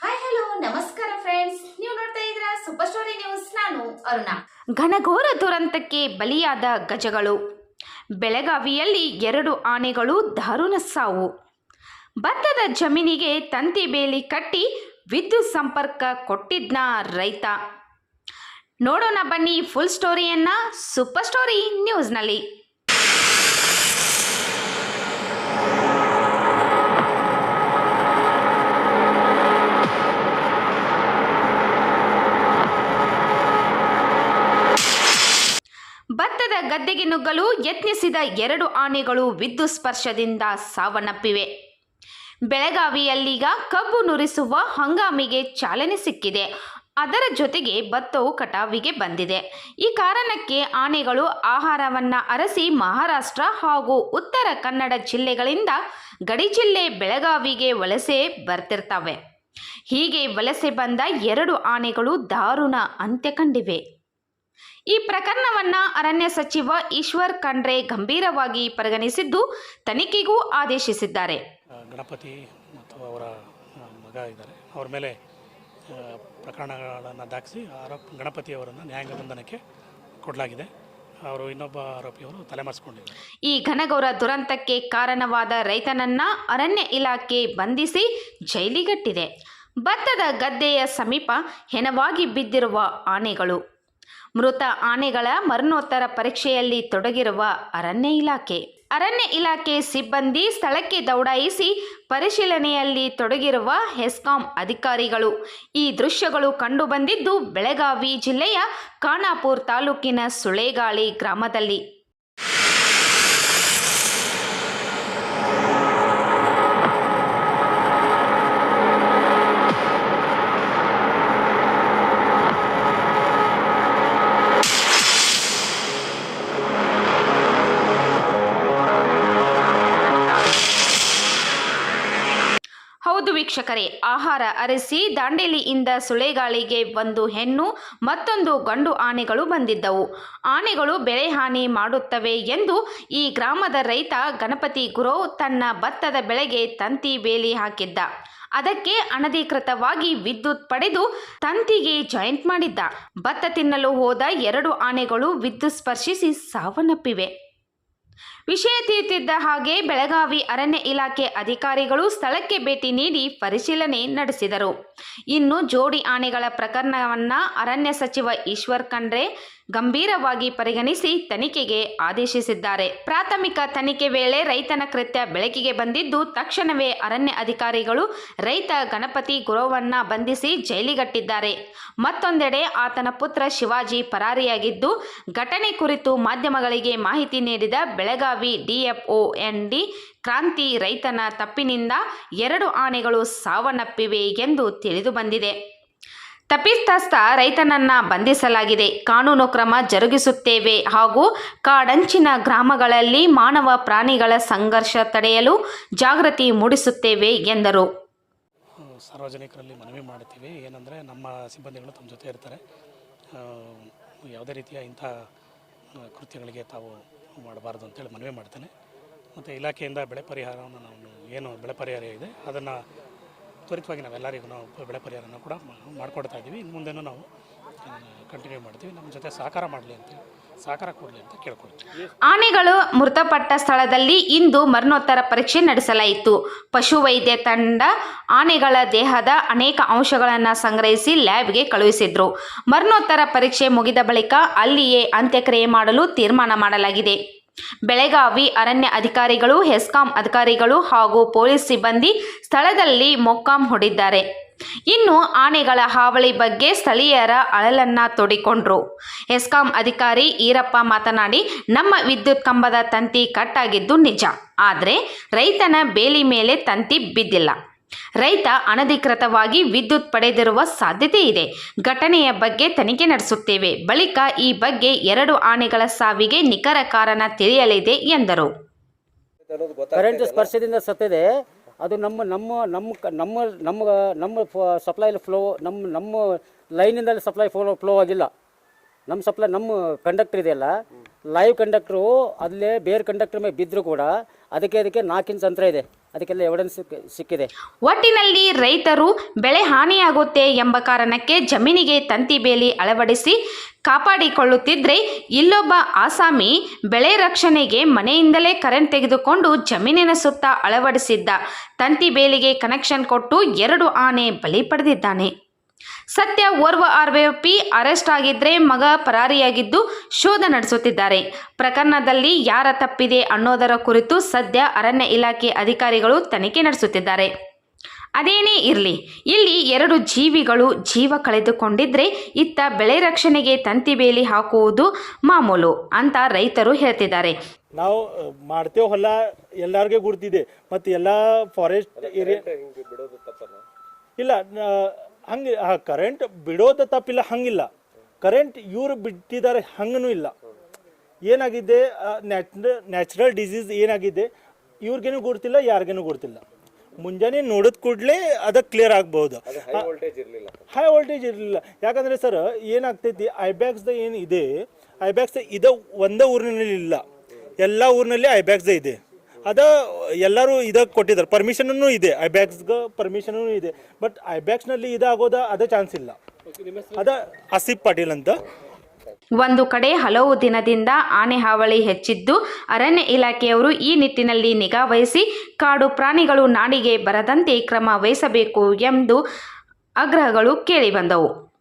Hi hello ನಮಸ್ಕಾರ friends ನೀವು ನೋಡ್ತಾ ಇದ್ದೀರಾ ಸೂಪರ್ ಸ್ಟೋರಿ ನ್ಯೂಸ್ ನಾನು ಅರುಣ. ಘನಘೋರ ದುರಂತಕ್ಕೆ ಬಲಿಯಾದ ಗಜಗಳು. ಬೆಳಗಾವಿಯಲ್ಲಿ ಎರಡು ಆನೆಗಳು ದಾರುಣ ಸಾವು. ಭತ್ತದ ಜಮೀನಿಗೆ ತಂತಿ ಬೇಲಿ ಕಟ್ಟಿ ವಿದ್ಯುತ್ ಸಂಪರ್ಕ ಕೊಟ್ಟಿದ್ನ ರೈತ. ನೋಡೋಣ ಬನ್ನಿ ಫುಲ್ ಸ್ಟೋರಿಯನ್ನ ಸೂಪರ್ ಸ್ಟೋರಿ ನ್ಯೂಸ್ನಲ್ಲಿ ಭತ್ತದ ಗದ್ದೆಗೆ ನುಗ್ಗಲು ಯತ್ನಿಸಿದ ಎರಡು ಆನೆಗಳು ವಿದ್ಯುತ್ ಸ್ಪರ್ಶದಿಂದ ಸಾವನ್ನಪ್ಪಿವೆ. ಬೆಳಗಾವಿಯಲ್ಲೀಗ ಕಬ್ಬು ನುರಿಸುವ ಹಂಗಾಮಿಗೆ ಚಾಲನೆ ಸಿಕ್ಕಿದೆ. ಅದರ ಜೊತೆಗೆ ಭತ್ತವು ಕಟಾವಿಗೆ ಬಂದಿದೆ. ಈ ಕಾರಣಕ್ಕೆ ಆನೆಗಳು ಆಹಾರವನ್ನ ಅರಸಿ ಮಹಾರಾಷ್ಟ್ರ ಹಾಗೂ ಉತ್ತರ ಕನ್ನಡ ಜಿಲ್ಲೆಗಳಿಂದ ಗಡಿ ಜಿಲ್ಲೆ ಬೆಳಗಾವಿಗೆ ವಲಸೆ ಬರ್ತಿರ್ತವೆ. ಹೀಗೆ ವಲಸೆ ಬಂದ ಎರಡು ಆನೆಗಳು ದಾರುಣ ಅಂತ್ಯ ಕಂಡಿವೆ. ಈ ಪ್ರಕರಣವನ್ನ ಅರಣ್ಯ ಸಚಿವ ಈಶ್ವರ್ ಖಂಡ್ರೆ ಗಂಭೀರವಾಗಿ ಪರಿಗಣಿಸಿದ್ದು ತನಿಖೆಗೂ ಆದೇಶಿಸಿದ್ದಾರೆ. ಗಣಪತಿ ಮತ್ತು ಅವರ ಮಗ ಇದ್ದಾರೆ. ಅವರ ಮೇಲೆ ಪ್ರಕರಣಗಳನ್ನು ದಾಖಲಿಸಿ ಆರೋಪ ಗಣಪತಿ ಅವರನ್ನು ನ್ಯಾಯಾಂಗ ಬಂಧನಕ್ಕೆ ಕೊಡಲಾಗಿದೆ. ಅವರು ಇನ್ನೊಬ್ಬ ಆರೋಪಿಯವರು ತಲೆಮರೆಸಿಕೊಂಡಿದ್ದಾರೆ. ಈ ಘನಗೌರ ದುರಂತಕ್ಕೆ ಕಾರಣವಾದ ರೈತನನ್ನ ಅರಣ್ಯ ಇಲಾಖೆ ಬಂಧಿಸಿ ಜೈಲಿಗಟ್ಟಿದೆ. ಭತ್ತದ ಗದ್ದೆಯ ಸಮೀಪ ಹೆಣವಾಗಿ ಬಿದ್ದಿರುವ ಆನೆಗಳು. ಮೃತ ಆನೆಗಳ ಮರಣೋತ್ತರ ಪರೀಕ್ಷೆಯಲ್ಲಿ ತೊಡಗಿರುವ ಅರಣ್ಯ ಇಲಾಖೆ. ಅರಣ್ಯ ಇಲಾಖೆ ಸಿಬ್ಬಂದಿ ಸ್ಥಳಕ್ಕೆ ದೌಡಾಯಿಸಿ ಪರಿಶೀಲನೆಯಲ್ಲಿ ತೊಡಗಿರುವ ಹೆಸ್ಕಾಂ ಅಧಿಕಾರಿಗಳು. ಈ ದೃಶ್ಯಗಳು ಕಂಡುಬಂದಿದ್ದು ಬೆಳಗಾವಿ ಜಿಲ್ಲೆಯ ಖಾನಾಪುರ್ ತಾಲೂಕಿನ ಸುಳೇಗಾಳಿ ಗ್ರಾಮದಲ್ಲಿ. ವೀಕ್ಷಕರೇ ಆಹಾರ ಅರಸಿ ದಾಂಡೇಲಿಯಿಂದ ಸುಳೆಗಾಳಿಗೆ ಒಂದು ಹೆಣ್ಣು, ಮತ್ತೊಂದು ಗಂಡು ಆನೆಗಳು ಬಂದಿದ್ದವು. ಆನೆಗಳು ಬೆಳೆ ಹಾನಿ ಮಾಡುತ್ತವೆ ಎಂದು ಈ ಗ್ರಾಮದ ರೈತ ಗಣಪತಿ ಗುರವ್ ತನ್ನ ಭತ್ತದ ಬೆಳೆಗೆ ತಂತಿ ಬೇಲಿ ಹಾಕಿದ್ದ. ಅದಕ್ಕೆ ಅನಧಿಕೃತವಾಗಿ ವಿದ್ಯುತ್ ಪಡೆದು ತಂತಿಗೆ ಜಾಯಿಂಟ್ ಮಾಡಿದ್ದ. ಭತ್ತ ತಿನ್ನಲು ಹೋದ ಎರಡು ಆನೆಗಳು ವಿದ್ಯುತ್ ಸ್ಪರ್ಶಿಸಿ ಸಾವನ್ನಪ್ಪಿವೆ. ವಿಷಯ ತಿಳಿತಿದ್ದ ಹಾಗೆ ಬೆಳಗಾವಿ ಅರಣ್ಯ ಇಲಾಖೆ ಅಧಿಕಾರಿಗಳು ಸ್ಥಳಕ್ಕೆ ಭೇಟಿ ನೀಡಿ ಪರಿಶೀಲನೆ ನಡೆಸಿದರು. ಇನ್ನು ಜೋಡಿ ಆನೆಗಳ ಪ್ರಕರಣವನ್ನ ಅರಣ್ಯ ಸಚಿವ ಈಶ್ವರ್ ಖಂಡ್ರೆ ಗಂಭೀರವಾಗಿ ಪರಿಗಣಿಸಿ ತನಿಖೆಗೆ ಆದೇಶಿಸಿದ್ದಾರೆ. ಪ್ರಾಥಮಿಕ ತನಿಖೆ ವೇಳೆ ರೈತನ ಕೃತ್ಯ ಬೆಳಕಿಗೆ ಬಂದಿದ್ದು, ತಕ್ಷಣವೇ ಅರಣ್ಯ ಅಧಿಕಾರಿಗಳು ರೈತ ಗಣಪತಿ ಗುರುವನ್ನ ಬಂಧಿಸಿ ಜೈಲಿಗಟ್ಟಿದ್ದಾರೆ. ಮತ್ತೊಂದೆಡೆ ಆತನ ಪುತ್ರ ಶಿವಾಜಿ ಪರಾರಿಯಾಗಿದ್ದು, ಘಟನೆ ಕುರಿತು ಮಾಧ್ಯಮಗಳಿಗೆ ಮಾಹಿತಿ ನೀಡಿದ Belagavi DFO N, D Kranti ರೈತನ ತಪ್ಪಿನಿಂದ ಎರಡು ಆನೆಗಳು ಸಾವನ್ನಪ್ಪಿವೆ ಎಂದು ತಿಳಿದು ಬಂದಿದೆ. ತಪ್ಪಿತಸ್ಥ ರೈತನನ್ನ ಬಂಧಿಸಲಾಗಿದೆ. ಕಾನೂನು ಕ್ರಮ ಜರುಗಿಸುತ್ತೇವೆ ಹಾಗೂ ಕಾಡಂಚಿನ ಗ್ರಾಮಗಳಲ್ಲಿ ಮಾನವ ಪ್ರಾಣಿಗಳ ಸಂಘರ್ಷ ತಡೆಯಲು ಜಾಗೃತಿ ಮೂಡಿಸುತ್ತೇವೆ ಎಂದರು. ಸಾರ್ವಜನಿಕರಲ್ಲಿ ಮನವಿ ಮಾಡ್ತೀವಿ. ಏನಂದರೆ ನಮ್ಮ ಸಿಬ್ಬಂದಿಗಳು ತಮ್ಮ ಜೊತೆ ಇರ್ತಾರೆ. ಯಾವುದೇ ರೀತಿಯ ಇಂಥ ಕೃತ್ಯಗಳಿಗೆ ತಾವು ಮಾಡಬಾರ್ದು ಅಂತೇಳಿ ಮನವಿ ಮಾಡ್ತೇನೆ. ಮತ್ತು ಇಲಾಖೆಯಿಂದ ಬೆಳೆ ಪರಿಹಾರವನ್ನು ನಾವು ಏನು ಬೆಳೆ ಪರಿಹಾರ ಇದೆ, ಅದನ್ನು ತ್ವರಿತವಾಗಿ ನಾವೆಲ್ಲರಿಗೂ ನಾವು ಬೆಳೆ ಪರಿಹಾರನ ಕೂಡ ಮಾಡಿಕೊಡ್ತಾ ಇದ್ದೀವಿ ಇನ್ನು ಮುಂದೆನೂ ನಾವು ಕಂಟಿನ್ಯೂ ಮಾಡ್ತೀವಿ. ನಮ್ಮ ಜೊತೆ ಸಹಕಾರ ಮಾಡಲಿ ಅಂತೇಳಿ ಸಹಕಾರ ಕೊಡಲಿ ಅಂತ ಕೇಳ್ಕೊಳ್ತೀವಿ ಆನೆಗಳು ಮೃತಪಟ್ಟ ಸ್ಥಳದಲ್ಲಿ ಇಂದು ಮರಣೋತ್ತರ ಪರೀಕ್ಷೆ ನಡೆಸಲಾಯಿತು. ಪಶುವೈದ್ಯ ತಂಡ ಆನೆಗಳ ದೇಹದ ಅನೇಕ ಅಂಶಗಳನ್ನು ಸಂಗ್ರಹಿಸಿ ಲ್ಯಾಬ್ಗೆ ಕಳುಹಿಸಿದ್ರು. ಮರಣೋತ್ತರ ಪರೀಕ್ಷೆ ಮುಗಿದ ಬಳಿಕ ಅಲ್ಲಿಯೇ ಅಂತ್ಯಕ್ರಿಯೆ ಮಾಡಲು ತೀರ್ಮಾನ ಮಾಡಲಾಗಿದೆ. ಬೆಳಗಾವಿ ಅರಣ್ಯ ಅಧಿಕಾರಿಗಳು, ಹೆಸ್ಕಾಂ ಅಧಿಕಾರಿಗಳು ಹಾಗೂ ಪೊಲೀಸ್ ಸಿಬ್ಬಂದಿ ಸ್ಥಳದಲ್ಲಿ ಮೊಕ್ಕಾಂ ಹೂಡಿದ್ದಾರೆ ಇನ್ನು ಆನೆಗಳ ಹಾವಳಿ ಬಗ್ಗೆ ಸ್ಥಳೀಯರ ಅಳಲನ್ನ ತೋಡಿಕೊಂಡ್ರು. ಎಸ್ಕಾಂ ಅಧಿಕಾರಿ ಈರಪ್ಪ ಮಾತನಾಡಿ, ನಮ್ಮ ವಿದ್ಯುತ್ ಕಂಬದ ತಂತಿ ಕಟ್ಟಾಗಿದ್ದು ನಿಜ. ಆದರೆ ರೈತನ ಬೇಲಿ ಮೇಲೆ ತಂತಿ ಬಿದ್ದಿಲ್ಲ. ರೈತ ಅನಧಿಕೃತವಾಗಿ ವಿದ್ಯುತ್ ಪಡೆದಿರುವ ಸಾಧ್ಯತೆ ಇದೆ. ಘಟನೆಯ ಬಗ್ಗೆ ತನಿಖೆ ನಡೆಸುತ್ತೇವೆ. ಬಳಿಕ ಈ ಬಗ್ಗೆ ಎರಡು ಆನೆಗಳ ಸಾವಿಗೆ ನಿಖರ ಕಾರಣ ತಿಳಿಯಲಿದೆ ಎಂದರು. ಕರೆಂಟ್ ಸ್ಪರ್ಶದಿಂದ ಸತ್ತಿದೆ. ಅದು ನಮ್ಮ ನಮ್ಮ ನಮ್ಮ ನಮ್ಮ ನಮ್ಮ ನಮ್ಮ ಸಪ್ಲೈ ಫ್ಲೋ ನಮ್ಮ ನಮ್ಮ ಲೈನಿಂದಲೇ ಸಪ್ಲೈ ಫ್ಲೋ ಫ್ಲೋ ಆಗಿಲ್ಲ. ನಮ್ಮ ಸಪ್ಲೈ ನಮ್ಮ ಕಂಡಕ್ಟರ್ ಇದೆಯಲ್ಲ ಲೈವ್ ಕಂಡಕ್ಟ್ರು ಅಲ್ಲೇ ಬೇರೆ ಕಂಡಕ್ಟರ್ ಮೇಲೆ ಬಿದ್ದರೂ ಕೂಡ ಅದಕ್ಕೆ ಅದಕ್ಕೆ ನಾಲ್ಕಿನ ಸಂತ್ರ ಇದೆ. ಅದಕ್ಕೆಲ್ಲ ಎವಿಡೆನ್ಸ್ ಸಿಕ್ಕಿದೆ. ಒಟ್ಟಿನಲ್ಲಿ ರೈತರು ಬೆಳೆ ಹಾನಿಯಾಗುತ್ತೆ ಎಂಬ ಕಾರಣಕ್ಕೆ ಜಮೀನಿಗೆ ತಂತಿ ಬೇಲಿ ಅಳವಡಿಸಿ ಕಾಪಾಡಿಕೊಳ್ಳುತ್ತಿದ್ರೆ ಇಲ್ಲೊಬ್ಬ ಆಸಾಮಿ ಬೆಳೆ ರಕ್ಷಣೆಗೆ ಮನೆಯಿಂದಲೇ ಕರೆಂಟ್ ತೆಗೆದುಕೊಂಡು ಜಮೀನಿನ ಸುತ್ತ ಅಳವಡಿಸಿದ್ದ. ತಂತಿ ಬೇಲಿಗೆ ಕನೆಕ್ಷನ್ ಕೊಟ್ಟು ಎರಡು ಆನೆ ಬಲಿ ಪಡೆದಿದ್ದಾನೆ. ಸದ್ಯ ಓರ್ವ ಆರೋಪಿ ಅರೆಸ್ಟ್ ಆಗಿದ್ರೆ ಮಗ ಪರಾರಿಯಾಗಿದ್ದು ಶೋಧ ನಡೆಸುತ್ತಿದ್ದಾರೆ. ಪ್ರಕರಣದಲ್ಲಿ ಯಾರ ತಪ್ಪಿದೆ ಅನ್ನೋದರ ಕುರಿತು ಸದ್ಯ ಅರಣ್ಯ ಇಲಾಖೆ ಅಧಿಕಾರಿಗಳು ತನಿಖೆ ನಡೆಸುತ್ತಿದ್ದಾರೆ. ಅದೇನೇ ಇರಲಿ, ಇಲ್ಲಿ ಎರಡು ಜೀವಿಗಳು ಜೀವ ಕಳೆದುಕೊಂಡಿದ್ರೆ ಇತ್ತ ಬೆಳೆ ರಕ್ಷಣೆಗೆ ತಂತಿ ಬೇಲಿ ಹಾಕುವುದು ಮಾಮೂಲು ಅಂತ ರೈತರು ಹೇಳ್ತಿದ್ದಾರೆ. ನಾವು ಮಾಡ್ತೇವೆ ಹೊಲ ಎಲ್ಲರಿಗೂ ಗುರ್ತಿದೆ. ಮತ್ತೆ ಎಲ್ಲ ಫಾರೆಸ್ಟ್ ಏರಿಯಾ ಇಲ್ಲ ಹಂಗೆ ಕರೆಂಟ್ ಬಿಡೋದ ತಪ್ಪಿಲ್ಲ ಹಂಗಿಲ್ಲ. ಕರೆಂಟ್ ಇವರು ಬಿಟ್ಟಿದ್ದಾರೆ ಹಂಗೂ ಇಲ್ಲ. ಏನಾಗಿದೆ ನ್ಯಾಚುರಲ್ ಡಿಸೀಸ್ ಏನಾಗಿದೆ ಇವ್ರಿಗೇನು ಗೊತ್ತಿಲ್ಲ ಯಾರಿಗೇನು ಗೊತ್ತಿಲ್ಲ ಮುಂಜಾನೆ ನೋಡಿದ ಕೂಡಲೇ ಅದಕ್ಕೆ ಕ್ಲಿಯರ್ ಆಗ್ಬೋದು. ಹೈ ವೋಲ್ಟೇಜ್ ಇರಲಿಲ್ಲ. ಯಾಕಂದರೆ ಸರ್ ಏನಾಗ್ತೈತಿ ಐಬ್ಯಾಗ್ಸ್ದ ಏನು ಇದೆ ಐಬ್ಯಾಕ್ಸ್ ಇದು ಒಂದೇ ಊರಿನಲ್ಲಿ ಇಲ್ಲ. ಎಲ್ಲ ಊರಿನಲ್ಲಿ ಐಬ್ಯಾಕ್ಸ್ದ ಇದೆ. ಅದ ಎಲ್ಲರೂ ಇದಕ್ಕೆ ಕೊಟ್ಟಿದ್ದಾರೆ. ಪರ್ಮಿಷನೂ ಇದೆ. ಐಬ್ಯಾಕ್ಸ್ಗೆ ಪರ್ಮಿಷನೂ ಇದೆ. ಬಟ್ ಐಬ್ಯಾಕ್ಸ್ನಲ್ಲಿ ಇದಾಗೋದ ಅದ ಚಾನ್ಸ್ ಇಲ್ಲ. ಅದ ಆಸಿಫ್ ಪಾಟೀಲ್ ಅಂತ. ಒಂದು ಕಡೆ ಹಲವು ದಿನದಿಂದ ಆನೆ ಹಾವಳಿ ಹೆಚ್ಚಿದ್ದು, ಅರಣ್ಯ ಇಲಾಖೆಯವರು ಈ ನಿಟ್ಟಿನಲ್ಲಿ ನಿಗಾ ವಹಿಸಿ ಕಾಡು ಪ್ರಾಣಿಗಳು ನಾಡಿಗೆ ಬರದಂತೆ ಕ್ರಮ ವಹಿಸಬೇಕು ಎಂದು ಆಗ್ರಹಗಳು ಕೇಳಿಬಂದವು